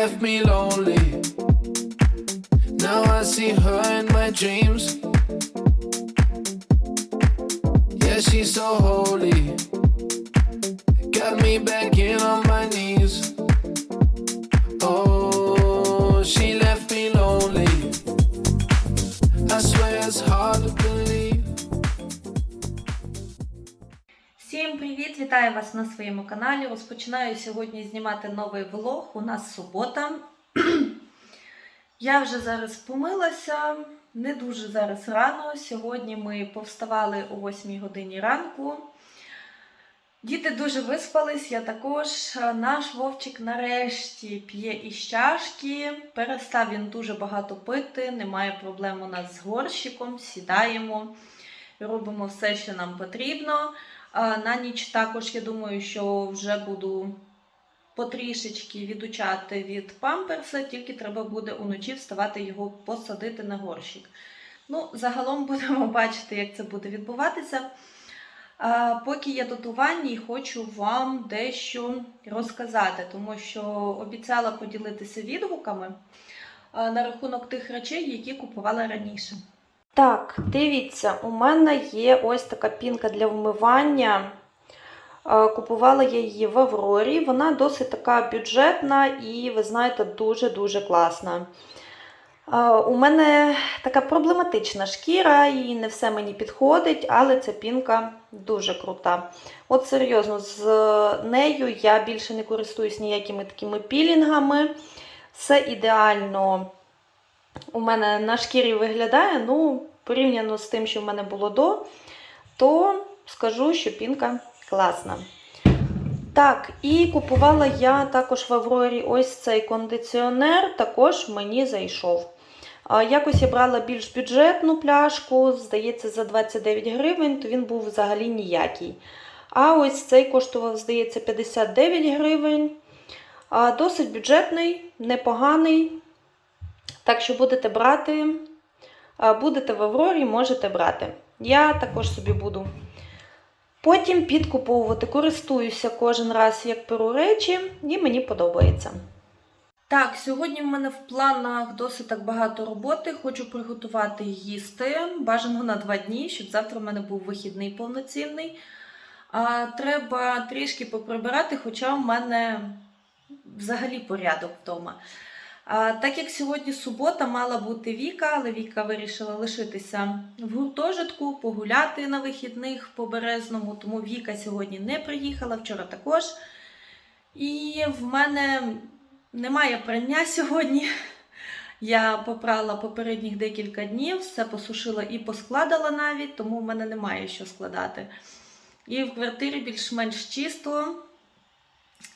left me lonely. Now I see her in my dreams. Yeah, she's so holy. Got me back in on Вітаю вас на своєму каналі. Розпочинаю сьогодні знімати новий влог. У нас субота. Я вже зараз помилася, не дуже зараз рано. Сьогодні ми повставали о 8 годині ранку. Діти дуже виспались, я також. Наш Вовчик нарешті п'є із чашки. Перестав він дуже багато пити, немає проблем у нас з горщиком, сідаємо, робимо все, що нам потрібно. На ніч також я думаю, що вже буду потрішечки відучати від памперса, тільки треба буде уночі вставати його посадити на горщик. Ну, загалом будемо бачити, як це буде відбуватися. А, Поки я тут у ванні, хочу вам дещо розказати, тому що обіцяла поділитися відгуками на рахунок тих речей, які купувала раніше. Так, дивіться, у мене є ось така пінка для вмивання. Е, Купувала я її в Аврорі. Вона досить така бюджетна і, ви знаєте, дуже-дуже класна. Е, У мене така проблематична шкіра, і не все мені підходить, але ця пінка дуже крута. От серйозно, з нею я більше не користуюсь ніякими такими пілінгами. Все ідеально у мене на шкірі виглядає, ну, порівняно з тим, що в мене було до, то скажу, що пінка класна. Так, і купувала я також в Аврорі ось цей кондиціонер, також мені зайшов. Якось я брала більш бюджетну пляшку, здається, за 29 гривень, то він був взагалі ніякий. А ось цей коштував, здається, 59 гривень. Досить бюджетний, непоганий. Так що будете брати, будете в Аврорі, можете брати. Я також собі буду. Потім підкуповувати. Користуюся кожен раз, як перу речі, і мені подобається. Так, сьогодні в мене в планах досить так багато роботи. Хочу приготувати їсти. Бажано на два дні, щоб завтра в мене був вихідний повноцінний. А, Треба трішки поприбирати, хоча в мене взагалі порядок вдома. Так як сьогодні субота мала бути Віка, але Віка вирішила лишитися в гуртожитку, погуляти на вихідних по березному, тому Віка сьогодні не приїхала, вчора також. І в мене немає прання сьогодні. Я попрала попередніх декілька днів, все посушила і поскладала навіть, тому в мене немає що складати. І в квартирі більш-менш чисто.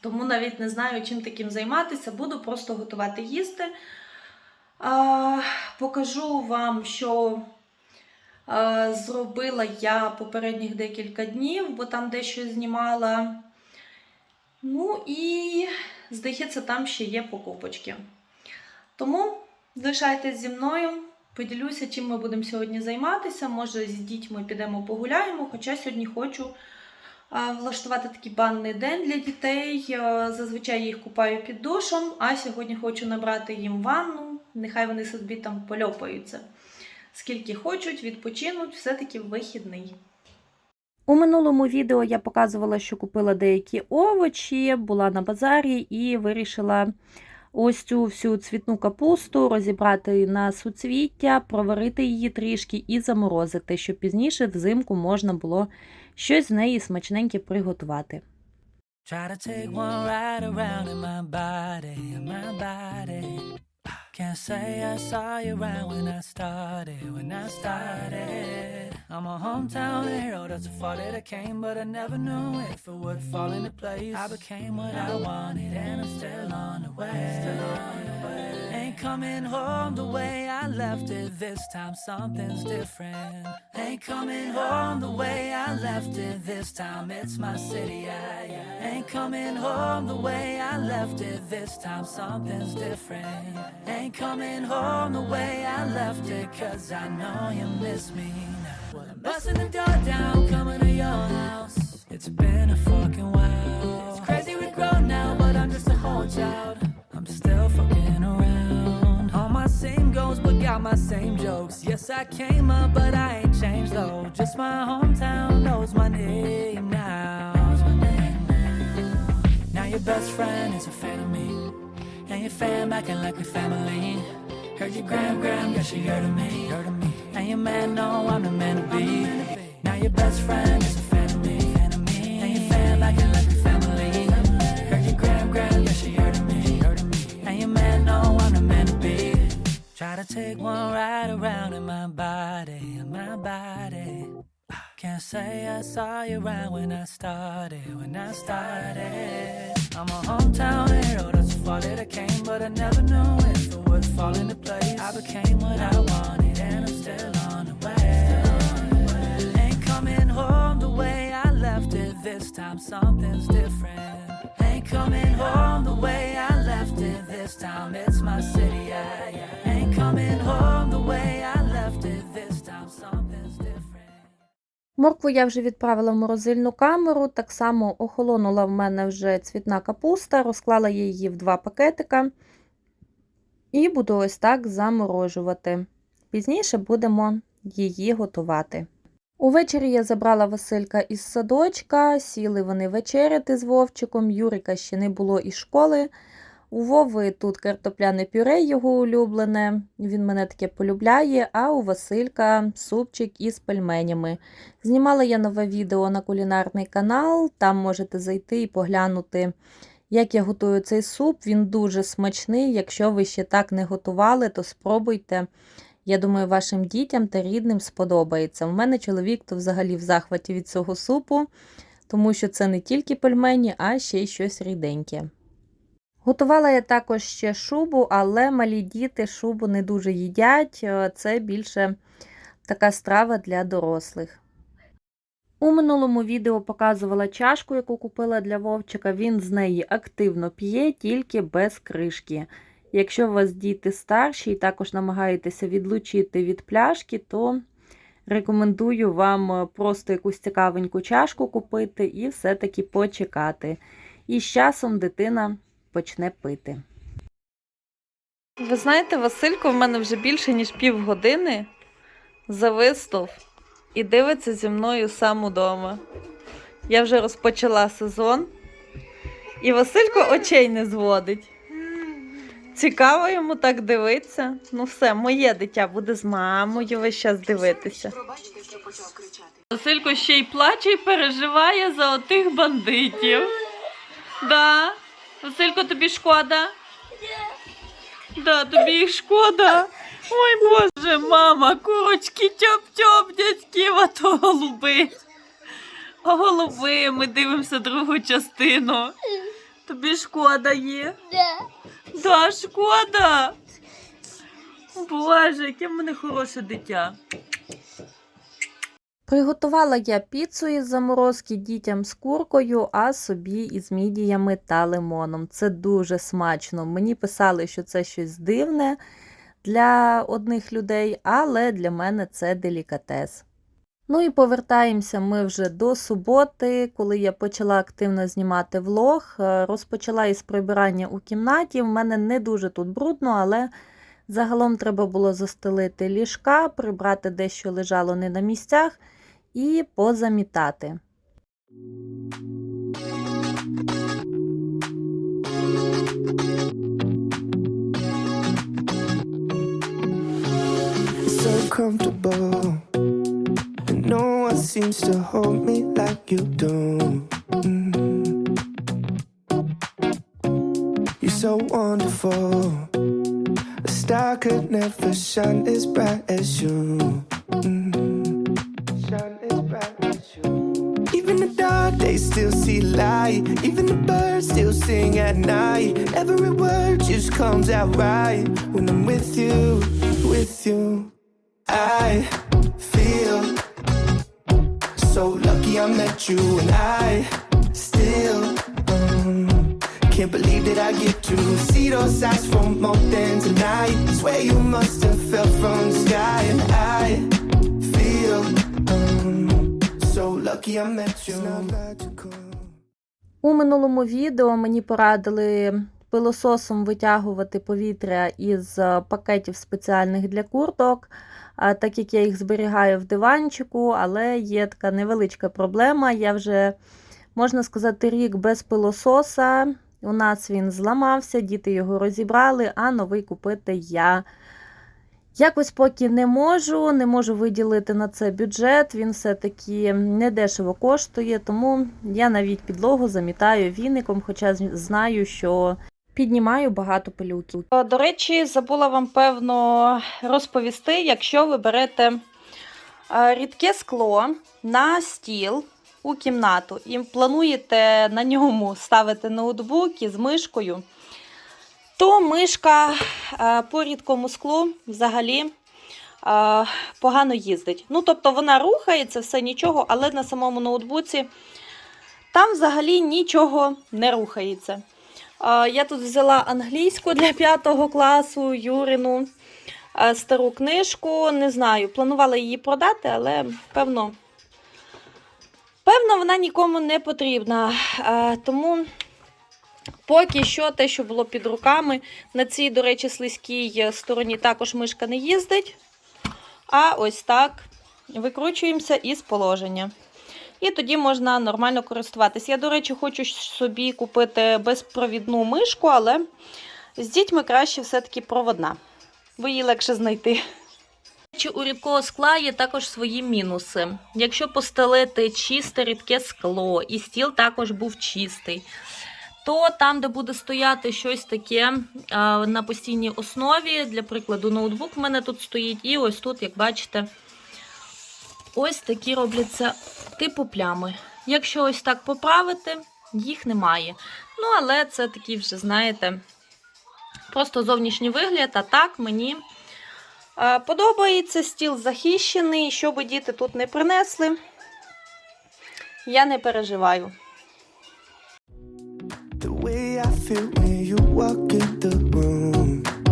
Тому навіть не знаю, чим таким займатися. Буду просто готувати їсти. А, покажу вам, що а, зробила я попередніх декілька днів, бо там дещо знімала. Ну і, здається, там ще є покупочки. Тому лишайтесь зі мною. Поділюся, чим ми будемо сьогодні займатися. Може, з дітьми підемо погуляємо, хоча сьогодні хочу влаштувати такий банний день для дітей. Е, Зазвичай їх купаю під душом, а сьогодні хочу набрати їм ванну. Нехай вони собі там польопаються. Скільки хочуть, відпочинуть, все-таки вихідний. У минулому відео я показувала, що купила деякі овочі, була на базарі і вирішила ось цю всю цвітну капусту розібрати на суцвіття, проварити її трішки і заморозити, щоб пізніше взимку можна було щось з неї смачненьке приготувати. Try to take one ride around in my body, my body. Can't say I saw you around when I started, when I started. I'm a hometown hero, that's a far that I came, but I never knew if it would fall into place. I became what I wanted, and I'm still on the way. Still on the way. Ain't coming home the way I left it. This time something's different. Ain't coming home the way I left it. This time it's my city. I, ain't coming home the way I left it. This time something's different. Ain't coming home the way I left it. Cause I know you miss me. Well, I'm busting the door down, coming to your house. It's been a fucking while. It's crazy we grown now, but I'm just a whole child. I'm still fucking around. All my same goals, but got my same jokes. Yes, I came up, but I ain't changed though. Just my hometown knows my name now. Now your best friend is a fan of me. Now your fam acting like a family. Heard your gram gram, she heard of me. Heard of me. Your man know I'm the man to be. Now your best friend is a fan of me. Fan. And your acting like we family. Heard your gram gram, yeah, she heard of me. And your man know I'm the man to be. Try to take one ride around in my body, in my body. Can't say I saw you around when I started, when I started. I'm a hometown hero, that's a fall that I came, but I never knew if it fall into place. I became what I wanted, and I'm still on the way. Ain't coming home the way I left it, this time something's different. Ain't coming home the way I left it, this time it's my city, yeah, yeah. Ain't coming home the way I left it, this time something's different. Моркву я вже відправила в морозильну камеру. Так само охолонула в мене вже цвітна капуста, розклала я її в два пакетика і буду ось так заморожувати. Пізніше будемо її готувати. Увечері я забрала Василька із садочка, сіли вони вечеряти з Вовчиком, Юрика ще не було із школи. У Вови тут картопляне пюре його улюблене, він мене таке полюбляє, а у Василька супчик із пельменями. Знімала я нове відео на кулінарний канал, там можете зайти і поглянути, як я готую цей суп. Він дуже смачний. Якщо ви ще так не готували, то спробуйте. Я думаю, вашим дітям та рідним сподобається. У мене чоловік то взагалі в захваті від цього супу, тому що це не тільки пельмені, а ще й щось ріденьке. Готувала я також ще шубу, але малі діти шубу не дуже їдять. Це більше така страва для дорослих. У минулому відео показувала чашку, яку купила для Вовчика. Він з неї активно п'є, тільки без кришки. Якщо у вас діти старші і також намагаєтеся відлучити від пляшки, то рекомендую вам е, просто якусь цікавеньку чашку купити і все-таки почекати. І з часом дитина почне пити. Ви знаєте, Василько в мене вже більше, ніж півгодини зависнув і дивиться зі мною сам удома. Я вже розпочала сезон, і Василько очей не зводить. Цікаво йому так дивитися. Ну все, моє дитя буде з мамою весь час дивитися. Василько ще й плаче і переживає за отих бандитів. Да. Василько, тобі шкода? Да, тобі їх шкода. Ой Боже, мама, курочки, тьоп-тьоп, дядьків, а то голуби. А голуби, ми дивимося другу частину. Тобі шкода є? Да, шкода. Боже, яке в мене хороше дитя. Приготувала я піцу із заморозки дітям з куркою, а собі із мідіями та лимоном. Це дуже смачно. Мені писали, що це щось дивне для одних людей, але для мене це делікатес. Ну і повертаємося ми вже до суботи, коли я почала активно знімати влог. Е, Розпочала із прибирання у кімнаті. В мене не дуже тут брудно, але загалом треба було застелити ліжка, прибрати дещо лежало не на місцях і позамітати. Comfortable. And no one seems to hold me like you do. Mm. You're so wonderful. A star could never shine as bright as you. Mm. Shine as bright as you. Even the dark days still see light. Even the birds still sing at night. Every word just comes out right when I'm with you, with you. I feel so lucky I met you, and I still um, can't believe that I get to see those eyes for more than tonight. Swear you must have fell from the sky, and I feel um, so lucky I met you. It's not logical. У минулому відео мені порадили пилососом витягувати повітря із е, пакетів спеціальних для курток, так як я їх зберігаю в диванчику, але є така невеличка проблема. Я вже, можна сказати, рік без пилососа. У нас він зламався, діти його розібрали, а новий купити я якось поки не можу, не можу виділити на це бюджет. Він все-таки недешево коштує, тому я навіть підлогу замітаю віником, хоча знаю, що піднімаю багато пилюків. До речі, забула вам певно розповісти, якщо ви берете е, рідке скло на стіл у кімнату і плануєте на ньому ставити ноутбук із мишкою, то мишка е, по рідкому склу взагалі е, погано їздить. Ну, тобто вона рухається, все нічого, але на самому ноутбуці там взагалі нічого не рухається. Е, Я тут взяла англійську для 5 класу Юрину е, стару книжку. Не знаю, планувала її продати, але певно, певно, вона нікому не потрібна. Е, Тому поки що те, що було під руками, на цій, до речі, слизькій стороні також мишка не їздить. А ось так викручуємося із положення. І тоді можна нормально користуватися. Я, до речі, хочу собі купити безпровідну мишку, але з дітьми краще все-таки проводна, бо її легше знайти. У рідкого скла є також свої мінуси. Якщо постелити чисте рідке скло, і стіл також був чистий, то там, де буде стояти щось таке на постійній основі, для прикладу, ноутбук в мене тут стоїть, і ось тут, як бачите, ось такі робляться типу плями. Якщо ось так поправити, їх немає. Ну, але це такий вже, знаєте, просто зовнішній вигляд, а так мені е, подобається стіл захищений, що би діти тут не принесли, я не переживаю.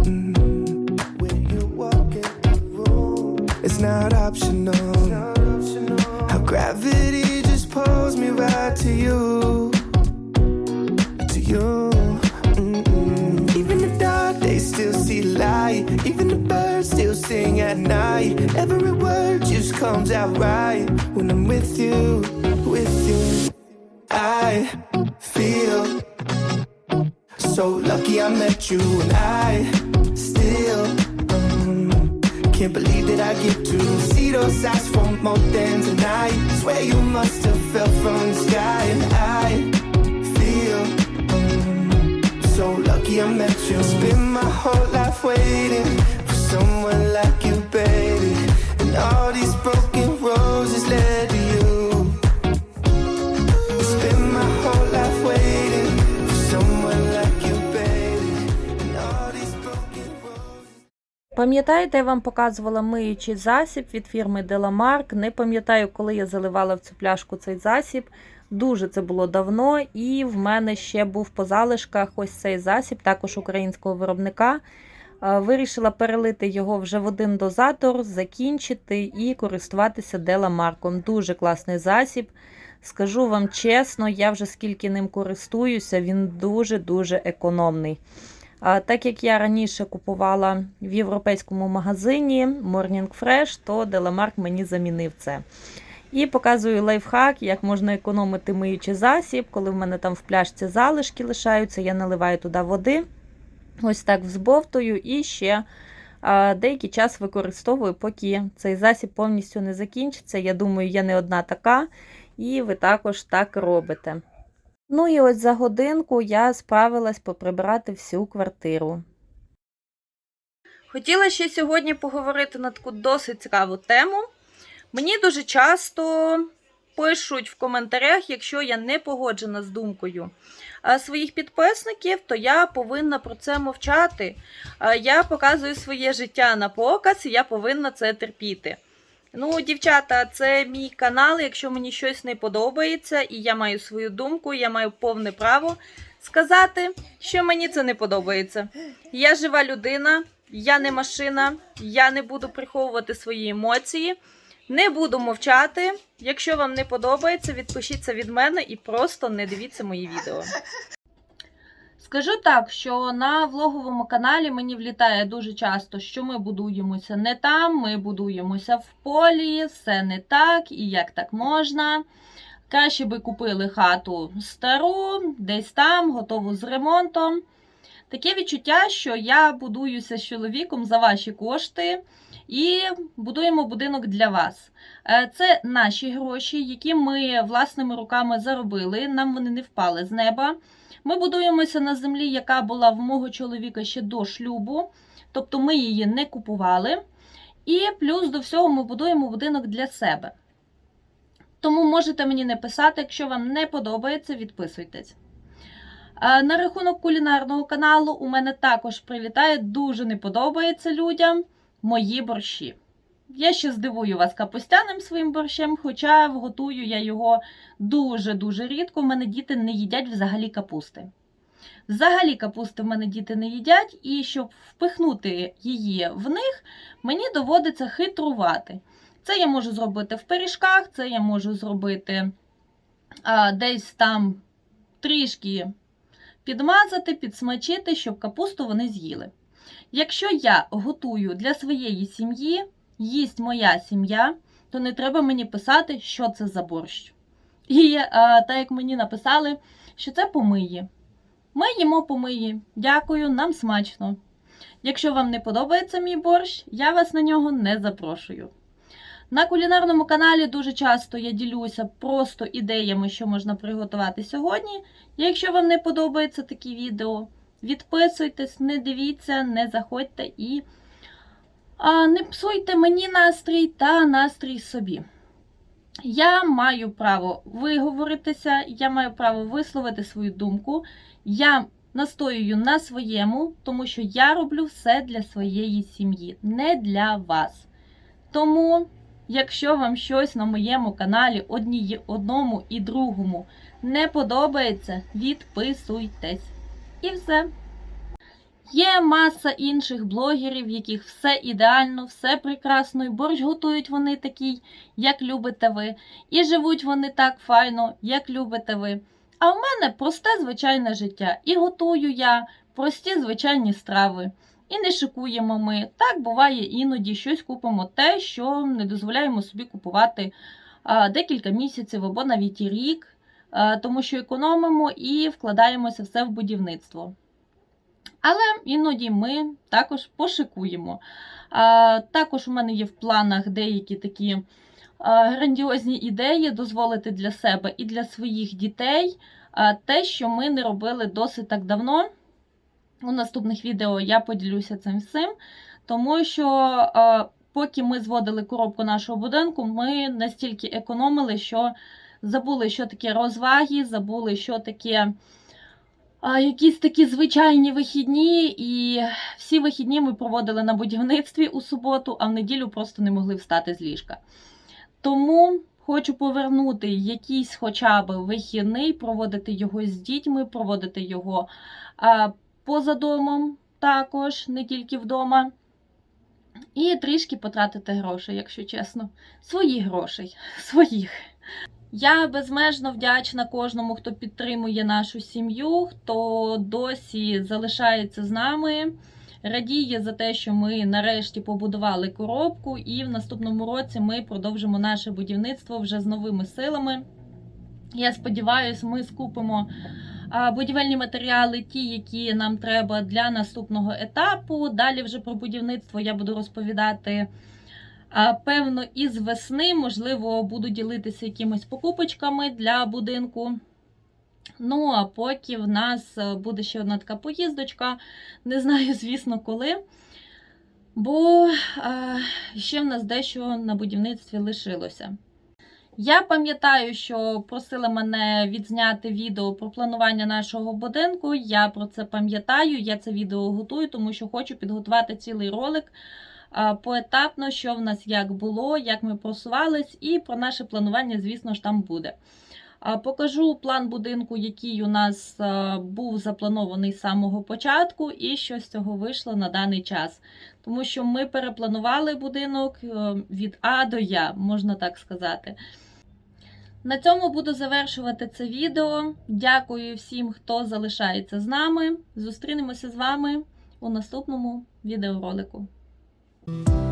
Mm, room. It's not optional. Gravity just pulls me right to you. To you. Mm-mm. Even the dark days still see light. Even the birds still sing at night. Every word just comes out right when I'm with you, with you. I feel so lucky I met you, and I can't believe that I get to see those eyes for more than tonight. Swear you must have fell from the sky, and I feel um, so lucky I met you. Spend my whole life waiting for someone like you, baby, and all these broken roses led Пам'ятаєте, я вам показувала миючий засіб від фірми Delamark. Не пам'ятаю, коли я заливала в цю пляшку цей засіб. Дуже це було давно, і в мене ще був по залишках ось цей засіб, також українського виробника. Е, Вирішила перелити його вже в один дозатор, закінчити і користуватися Деламарком. Дуже класний засіб. Скажу вам чесно, я вже скільки ним користуюся, він дуже-дуже економний. Так як я раніше купувала в європейському магазині Morning Fresh, то Delamark мені замінив це. І показую лайфхак, як можна економити миючий засіб. Коли в мене там в пляшці залишки лишаються, я наливаю туди води, ось так взбовтую і ще деякий час використовую, поки цей засіб повністю не закінчиться. Я думаю, я не одна така, і ви також так робите. Ну і ось за годинку я справилась поприбирати всю квартиру. Хотіла ще сьогодні поговорити на таку досить цікаву тему. Мені дуже часто пишуть в коментарях, якщо я не погоджена з думкою своїх підписників, то я повинна про це мовчати. Я показую своє життя на показ, і я повинна це терпіти. Ну, дівчата, це мій канал. Якщо мені щось не подобається, і я маю свою думку, я маю повне право сказати, що мені це не подобається. Я жива людина, я не машина, я не буду приховувати свої емоції, не буду мовчати. Якщо вам не подобається, відпишіться від мене і просто не дивіться мої відео. Скажу так, що на влоговому каналі мені влітає дуже часто, що ми будуємося не там, ми будуємося в полі, все не так і як так можна. Краще би купили хату стару, десь там, готову з ремонтом. Таке відчуття, що я будуюся з чоловіком за ваші кошти і будуємо будинок для вас. Е, Це наші гроші, які ми власними руками заробили. Нам вони не впали з неба. Ми будуємося на землі, яка була в мого чоловіка ще до шлюбу, тобто ми її не купували. І плюс до всього ми будуємо будинок для себе. Тому можете мені не писати, якщо вам не подобається, відписуйтесь. На рахунок кулінарного каналу у мене також прилітає, дуже не подобається людям мої борщі. Я ще здивую вас капустяним своїм борщем, хоча готую я його дуже-дуже рідко. У мене діти не їдять взагалі капусти. Взагалі капусти в мене діти не їдять, і щоб впихнути її в них, мені доводиться хитрувати. Це я можу зробити в пиріжках, це я можу зробити а, десь там трішки підмазати, підсмачити, щоб капусту вони з'їли. Якщо я готую для своєї сім'ї, їсть моя сім'я, то не треба мені писати, що це за борщ. І а, так як мені написали, що це помиї. Ми їмо помиї. Дякую, нам смачно. Якщо вам не подобається мій борщ, я вас на нього не запрошую. На кулінарному каналі дуже часто я ділюся просто ідеями, що можна приготувати сьогодні. Якщо вам не подобаються такі відео, відписуйтесь, не дивіться, не заходьте і не псуйте мені настрій та настрій собі. Я маю право виговоритися, я маю право висловити свою думку. Я настоюю на своєму, тому що я роблю все для своєї сім'ї, не для вас. Тому, якщо вам щось на моєму каналі одні, одному і другому не подобається, відписуйтесь. І все. Є маса інших блогерів, в яких все ідеально, все прекрасно, і борщ готують вони такий, як любите ви, і живуть вони так файно, як любите ви. А в мене просте звичайне життя. І готую я прості звичайні страви. І не шикуємо ми. Так буває іноді щось купимо те, що не дозволяємо собі купувати декілька місяців або навіть і рік, тому що економимо і вкладаємося все в будівництво. Але іноді ми також пошикуємо. Також у мене є в планах деякі такі а, грандіозні ідеї дозволити для себе і для своїх дітей а, те, що ми не робили досить так давно. У наступних відео я поділюся цим всім, тому що а, поки ми зводили коробку нашого будинку, ми настільки економили, що забули, що таке розваги, забули, що таке якісь такі звичайні вихідні, і всі вихідні ми проводили на будівництві у суботу, а в неділю просто не могли встати з ліжка. Тому хочу повернути якийсь хоча б вихідний, проводити його з дітьми, проводити його поза домом також, не тільки вдома. І трішки потратити грошей, якщо чесно. Свої грошей, своїх. Я безмежно вдячна кожному, хто підтримує нашу сім'ю, хто досі залишається з нами. Радіє за те, що ми нарешті побудували коробку, і в наступному році ми продовжимо наше будівництво вже з новими силами. Я сподіваюся, ми скупимо будівельні матеріали, ті, які нам треба для наступного етапу. Далі вже про будівництво я буду розповідати. Певно, із весни, можливо, буду ділитися якимись покупочками для будинку. Ну, а поки в нас е, буде ще одна така поїздочка, не знаю, звісно, коли. Бо а, ще в нас дещо на будівництві лишилося. Я пам'ятаю, що просили мене відзняти відео про планування нашого будинку. Я про це пам'ятаю, я це відео готую, тому що хочу підготувати цілий ролик поетапно, що в нас як було, як ми просувались, і про наше планування, звісно ж, там буде. Покажу план будинку, який у нас був запланований з самого початку, і що з цього вийшло на даний час. Тому що ми перепланували будинок е, від А до Я, можна так сказати. На цьому буду завершувати це відео. Дякую всім, хто залишається з нами. Зустрінемося з вами у наступному відеоролику. Thank you.